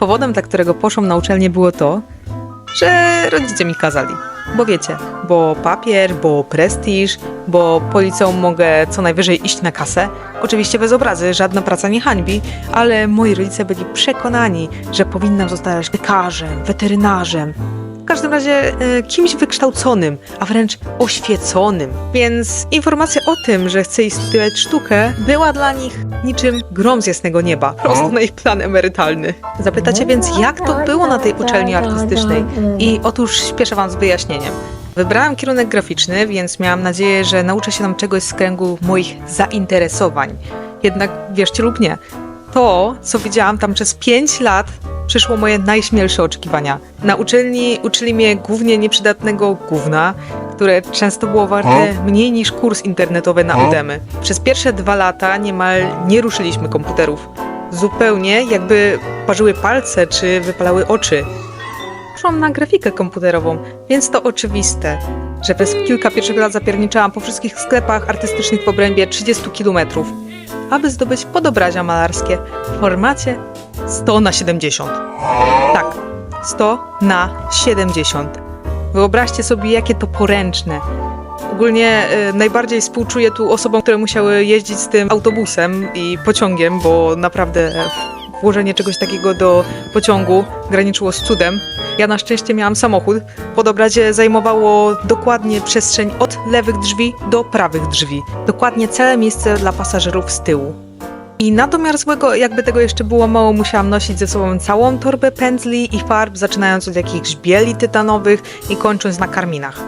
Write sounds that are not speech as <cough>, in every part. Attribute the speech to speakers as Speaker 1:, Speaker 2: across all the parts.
Speaker 1: Powodem, dla którego poszłam na uczelnię było to, że rodzice mi kazali. Bo wiecie, bo papier, bo prestiż, bo po liceum mogę co najwyżej iść na kasę. Oczywiście bez obrazy, żadna praca nie hańbi, ale moi rodzice byli przekonani, że powinnam zostać lekarzem, weterynarzem. W każdym razie e, kimś wykształconym, a wręcz oświeconym. Więc informacja o tym, że chcę iść studiować sztukę, była dla nich niczym grom z jasnego nieba, prosto na ich plan emerytalny. Zapytacie więc, jak to było na tej uczelni artystycznej? I otóż śpieszę Wam z wyjaśnieniem. Wybrałam kierunek graficzny, więc miałam nadzieję, że nauczę się tam czegoś z kręgu moich zainteresowań. Jednak wierzcie lub nie, to, co widziałam tam przez 5 lat, przyszło moje najśmielsze oczekiwania. Na uczelni uczyli mnie głównie nieprzydatnego gówna, które często było warte mniej niż kurs internetowy na Udemy. Przez pierwsze dwa lata niemal nie ruszyliśmy komputerów. Zupełnie jakby parzyły palce czy wypalały oczy. Poszłam na grafikę komputerową, więc to oczywiste, że przez kilka pierwszych lat zapierniczałam po wszystkich sklepach artystycznych w obrębie 30 kilometrów, aby zdobyć podobrazia malarskie w formacie 100 na 70. Tak, 100 na 70. Wyobraźcie sobie, jakie to poręczne. Ogólnie y, najbardziej współczuję tu osobom, które musiały jeździć z tym autobusem i pociągiem, bo naprawdę włożenie czegoś takiego do pociągu graniczyło z cudem. Ja na szczęście miałam samochód. Podobrazie zajmowało dokładnie przestrzeń od lewych drzwi do prawych drzwi. Dokładnie całe miejsce dla pasażerów z tyłu. I na domiar złego, jakby tego jeszcze było mało, musiałam nosić ze sobą całą torbę pędzli i farb, zaczynając od jakichś bieli tytanowych i kończąc na karminach.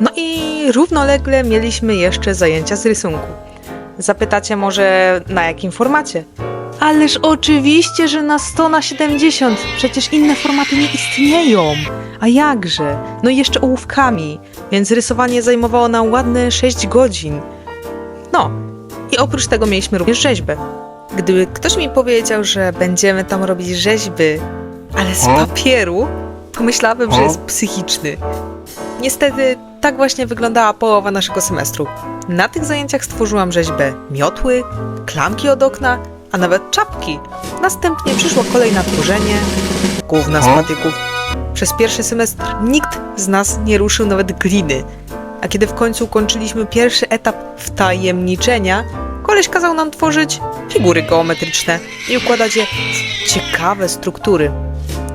Speaker 1: No i równolegle mieliśmy jeszcze zajęcia z rysunku. Zapytacie może na jakim formacie? Ależ oczywiście, że na 100 na 70. Przecież inne formaty nie istnieją. A jakże? No i jeszcze ołówkami, więc rysowanie zajmowało nam ładne 6 godzin. No, i oprócz tego mieliśmy również rzeźbę. Gdyby ktoś mi powiedział, że będziemy tam robić rzeźby, ale z papieru, pomyślałabym, że jest psychiczny. Niestety, tak właśnie wyglądała połowa naszego semestru. Na tych zajęciach stworzyłam rzeźbę miotły, klamki od okna, a nawet czapki. Następnie przyszło kolej na tworzenie, gówna z patyków. Przez pierwszy semestr nikt z nas nie ruszył nawet gliny. A kiedy w końcu kończyliśmy pierwszy etap wtajemniczenia, koleś kazał nam tworzyć figury geometryczne i układać je w ciekawe struktury,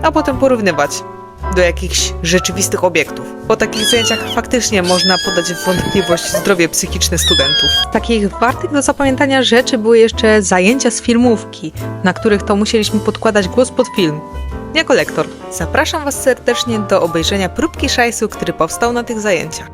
Speaker 1: a potem porównywać do jakichś rzeczywistych obiektów. Po takich zajęciach faktycznie można podać w wątpliwość zdrowie psychiczne studentów. Takich wartych do zapamiętania rzeczy były jeszcze zajęcia z filmówki, na których to musieliśmy podkładać głos pod film. Jako lektor zapraszam Was serdecznie do obejrzenia próbki szajsu, który powstał na tych zajęciach.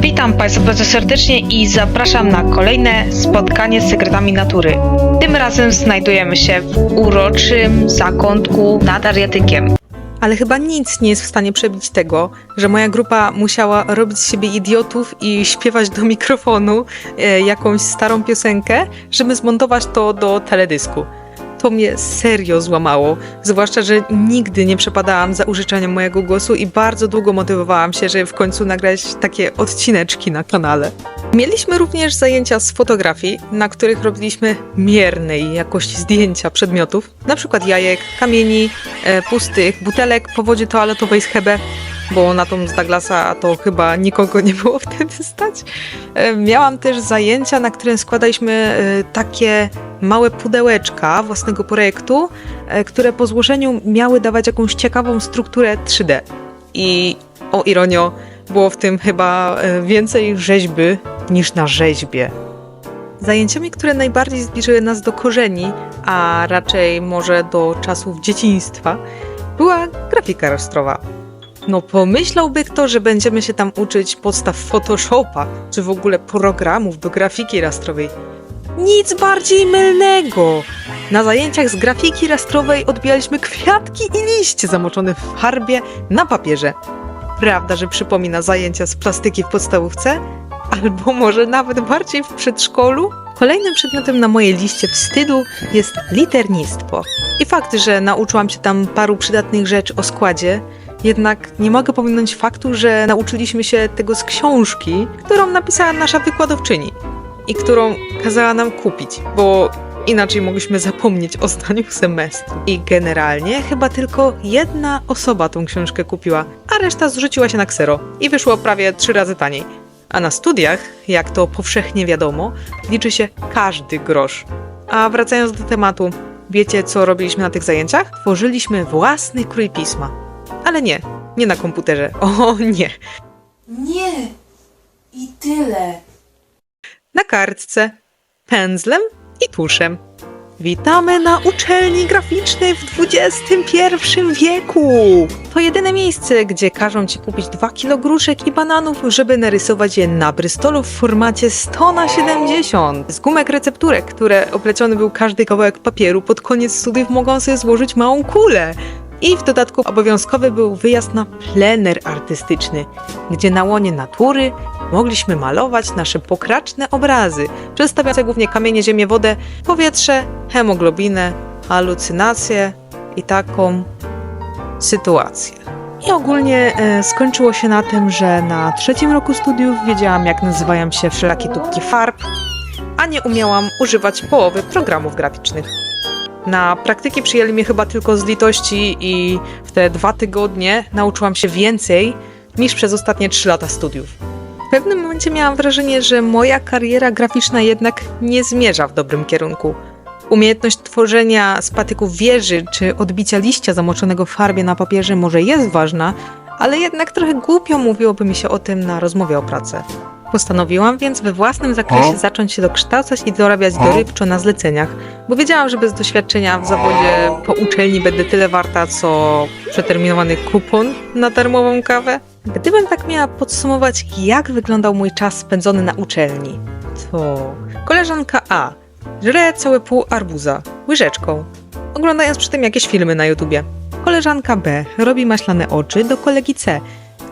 Speaker 1: Witam Państwa bardzo serdecznie i zapraszam na kolejne spotkanie z sekretami natury. Tym razem znajdujemy się w uroczym zakątku nad Ariatykiem. Ale chyba nic nie jest w stanie przebić tego, że moja grupa musiała robić z siebie idiotów i śpiewać do mikrofonu e, jakąś starą piosenkę, żeby zmontować to do teledysku. To mnie serio złamało, zwłaszcza, że nigdy nie przepadałam za użyczaniem mojego głosu i bardzo długo motywowałam się, żeby w końcu nagrać takie odcineczki na kanale. Mieliśmy również zajęcia z fotografii, na których robiliśmy miernej jakości zdjęcia przedmiotów, przykład jajek, kamieni, e, pustych, butelek po wodzie toaletowej z Hebe, bo na tą z Douglasa to chyba nikogo nie było <laughs> wtedy stać. E, Miałam też zajęcia, na których składaliśmy e, takie małe pudełeczka własnego projektu, które po złożeniu miały dawać jakąś ciekawą strukturę 3D. I o ironio, było w tym chyba więcej rzeźby niż na rzeźbie. Zajęciami, które najbardziej zbliżyły nas do korzeni, a raczej może do czasów dzieciństwa, była grafika rastrowa. No pomyślałby kto, że będziemy się tam uczyć podstaw Photoshopa, czy w ogóle programów do grafiki rastrowej. Nic bardziej mylnego! Na zajęciach z grafiki rastrowej odbijaliśmy kwiatki i liście zamoczone w farbie na papierze. Prawda, że przypomina zajęcia z plastyki w podstawówce? Albo może nawet bardziej w przedszkolu? Kolejnym przedmiotem na mojej liście wstydu jest liternictwo. I fakt, że nauczyłam się tam paru przydatnych rzeczy o składzie, jednak nie mogę pominąć faktu, że nauczyliśmy się tego z książki, którą napisała nasza wykładowczyni i którą kazała nam kupić, bo inaczej mogliśmy zapomnieć o zdaniu semestru. I generalnie chyba tylko jedna osoba tą książkę kupiła, a reszta zrzuciła się na ksero i wyszło prawie trzy razy taniej. A na studiach, jak to powszechnie wiadomo, liczy się każdy grosz. A wracając do tematu, wiecie co robiliśmy na tych zajęciach? Tworzyliśmy własny krój pisma. Ale nie, nie na komputerze. <laughs> O nie,
Speaker 2: Nie. I tyle.
Speaker 1: na kartce, pędzlem i tuszem. Witamy na uczelni graficznej w XXI wieku! To jedyne miejsce, gdzie każą ci kupić 2 kg gruszek i bananów, żeby narysować je na brystolu w formacie 100 na 70 z gumek recepturek, które opleciony był każdy kawałek papieru. Pod koniec studiów mogą sobie złożyć małą kulę. I w dodatku obowiązkowy był wyjazd na plener artystyczny, gdzie na łonie natury mogliśmy malować nasze pokraczne obrazy, przedstawiające głównie kamienie, ziemię, wodę, powietrze, hemoglobinę, halucynacje i taką sytuację. I ogólnie e, skończyło się na tym, że na trzecim roku studiów wiedziałam, jak nazywają się wszelakie tubki farb, a nie umiałam używać połowy programów graficznych. Na praktyki przyjęli mnie chyba tylko z litości i w te dwa tygodnie nauczyłam się więcej niż przez ostatnie trzy lata studiów. W pewnym momencie miałam wrażenie, że moja kariera graficzna jednak nie zmierza w dobrym kierunku. Umiejętność tworzenia z patyków wieży czy odbicia liścia zamoczonego w farbie na papierze może jest ważna, ale jednak trochę głupio mówiłoby mi się o tym na rozmowie o pracę. Postanowiłam więc we własnym zakresie zacząć się dokształcać i dorabiać dorywczo na zleceniach, bo wiedziałam, że bez doświadczenia w zawodzie po uczelni będę tyle warta, co przeterminowany kupon na darmową kawę. Gdybym tak miała podsumować, jak wyglądał mój czas spędzony na uczelni, to koleżanka A żre całe pół arbuza łyżeczką, oglądając przy tym jakieś filmy na YouTubie. Koleżanka B robi maślane oczy do kolegi C,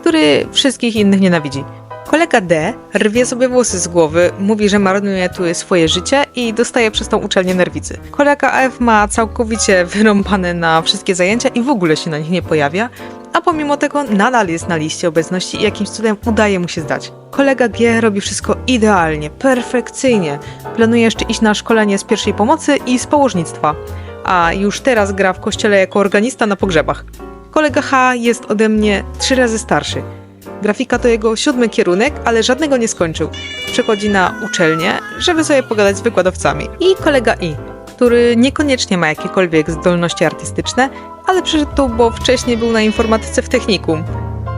Speaker 1: który wszystkich innych nienawidzi. Kolega D rwie sobie włosy z głowy, mówi, że marnuje tu swoje życie i dostaje przez tą uczelnię nerwicy. Kolega F ma całkowicie <laughs> wyrąbane na wszystkie zajęcia i w ogóle się na nich nie pojawia, a pomimo tego nadal jest na liście obecności i jakimś cudem udaje mu się zdać. Kolega G robi wszystko idealnie, perfekcyjnie. Planuje jeszcze iść na szkolenie z pierwszej pomocy i z położnictwa, a już teraz gra w kościele jako organista na pogrzebach. Kolega H jest ode mnie trzy razy starszy. Grafika to jego siódmy kierunek, ale żadnego nie skończył. Przechodzi na uczelnię, żeby sobie pogadać z wykładowcami. I kolega I, który niekoniecznie ma jakiekolwiek zdolności artystyczne, ale przyszedł tu, bo wcześniej był na informatyce w technikum.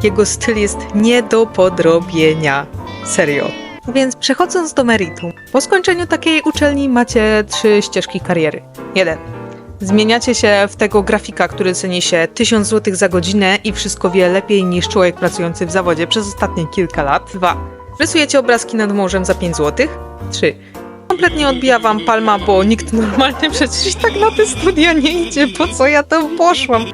Speaker 1: Jego styl jest nie do podrobienia. Serio. Więc przechodząc do meritum. Po skończeniu takiej uczelni macie trzy ścieżki kariery. Jeden. Zmieniacie się w tego grafika, który ceni się 1000 zł za godzinę i wszystko wie lepiej niż człowiek pracujący w zawodzie przez ostatnie kilka lat. 2. Rysujecie obrazki nad morzem za 5 zł. 3. Kompletnie odbija wam palma, bo nikt normalny przecież tak na te studia nie idzie. Po co ja tam poszłam?